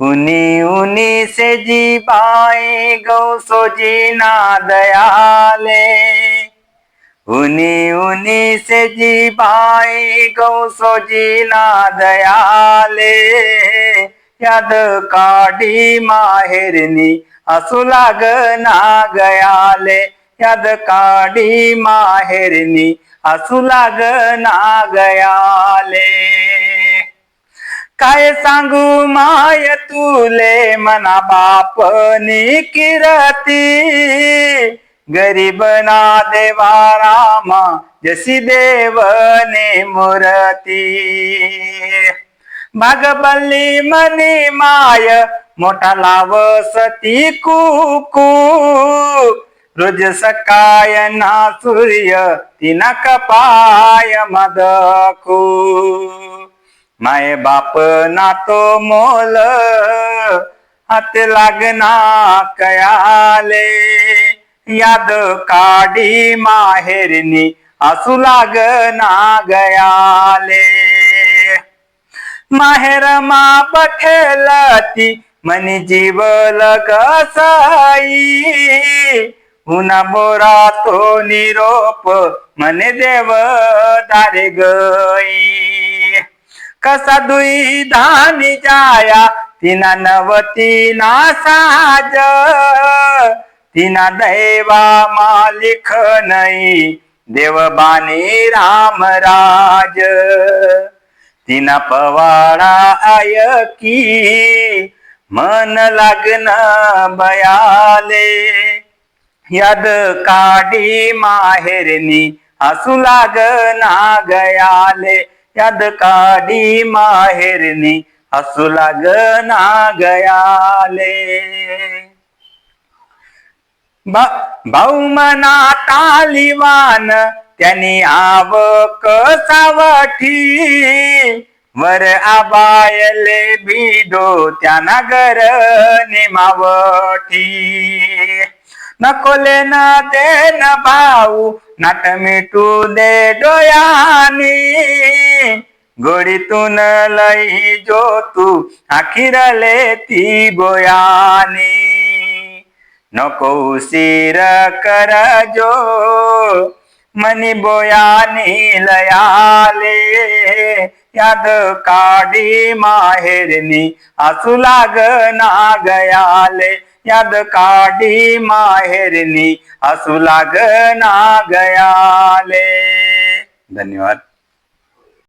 उनी उनी से जी पाए गौ सोजी ना दयाले। उनी उनी से जी पाए गौ सोजी ना दयाले। याद काढी माहेरनी असू लाग ना गयाले। याद काढी माहेरनी असू लाग ना गयाले। काय सांगू माय तुले मना बापनी किरती? गरीब ना देवा रामा जशी देवने मुरती. भागबल्ली मनी माय मोठा लावसती कुकू. रोज सकाय ना सूर्य तिना कपाय मदकू. माय बाप ना तो मोल हात लागना कयाले. याद काढी माहेरनी असू लागना गयाले. माहेर मा पठेलती मनी जीवल कसाई उना बोरा तो निरोप मने देव दारे गई. कसा दुई धानी जाया? तिना नव तिना साज. तिना दैवा मालिक नाही देवबानी रामराज तिना पवाडा आयकी मन लागन बयाले. याद काढी माहेरनी असू लागना गयाले. याद काढी माहेरनी असू लागना गयाले. बा- भाऊ मना तालिवान त्यांनी आवक सावठी. वर आबायले भिडो त्या घर निमावठी नकोले न ते न भाऊ नाट मिटू दे डोयानी. गोडीतून लई जो तू अखिरले ती बोयानी. नको उशीर कर जो मनी बोयानी लयाले. याद काढी माहेरनी असू लागना गयाले. याद काढी माहेरनी असू लागना गयाले. धन्यवाद.